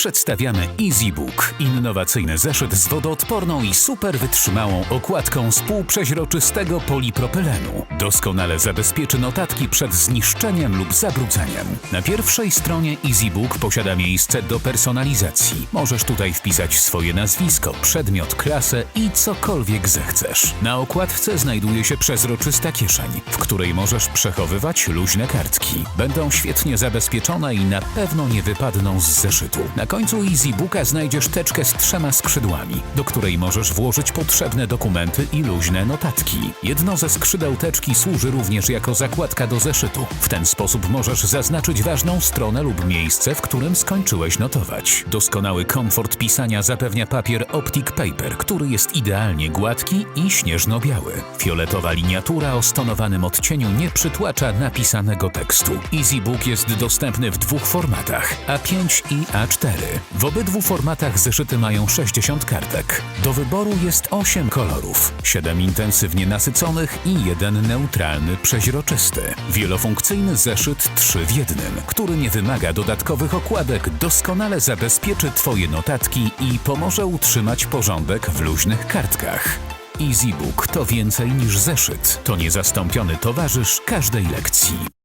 Przedstawiamy EasyBook, innowacyjny zeszyt z wodoodporną i super wytrzymałą okładką z półprzeźroczystego polipropylenu. Doskonale zabezpieczy notatki przed zniszczeniem lub zabrudzeniem. Na pierwszej stronie EasyBook posiada miejsce do personalizacji. Możesz tutaj wpisać swoje nazwisko, przedmiot, klasę i cokolwiek zechcesz. Na okładce znajduje się przezroczysta kieszeń, w której możesz przechowywać luźne kartki. Będą świetnie zabezpieczone i na pewno nie wypadną z zeszytu. Na końcu EasyBooka znajdziesz teczkę z trzema skrzydłami, do której możesz włożyć potrzebne dokumenty i luźne notatki. Jedno ze skrzydeł teczki służy również jako zakładka do zeszytu. W ten sposób możesz zaznaczyć ważną stronę lub miejsce, w którym skończyłeś notować. Doskonały komfort pisania zapewnia papier Optic Paper, który jest idealnie gładki i śnieżno-biały. Fioletowa liniatura o stonowanym odcieniu nie przytłacza napisanego tekstu. EasyBook jest dostępny w dwóch formatach A5 i A4. W obydwu formatach zeszyty mają 60 kartek. Do wyboru jest 8 kolorów, 7 intensywnie nasyconych i jeden neutralny, przeźroczysty. Wielofunkcyjny zeszyt 3 w jednym, który nie wymaga dodatkowych okładek, doskonale zabezpieczy Twoje notatki i pomoże utrzymać porządek w luźnych kartkach. EasyBook to więcej niż zeszyt. To niezastąpiony towarzysz każdej lekcji.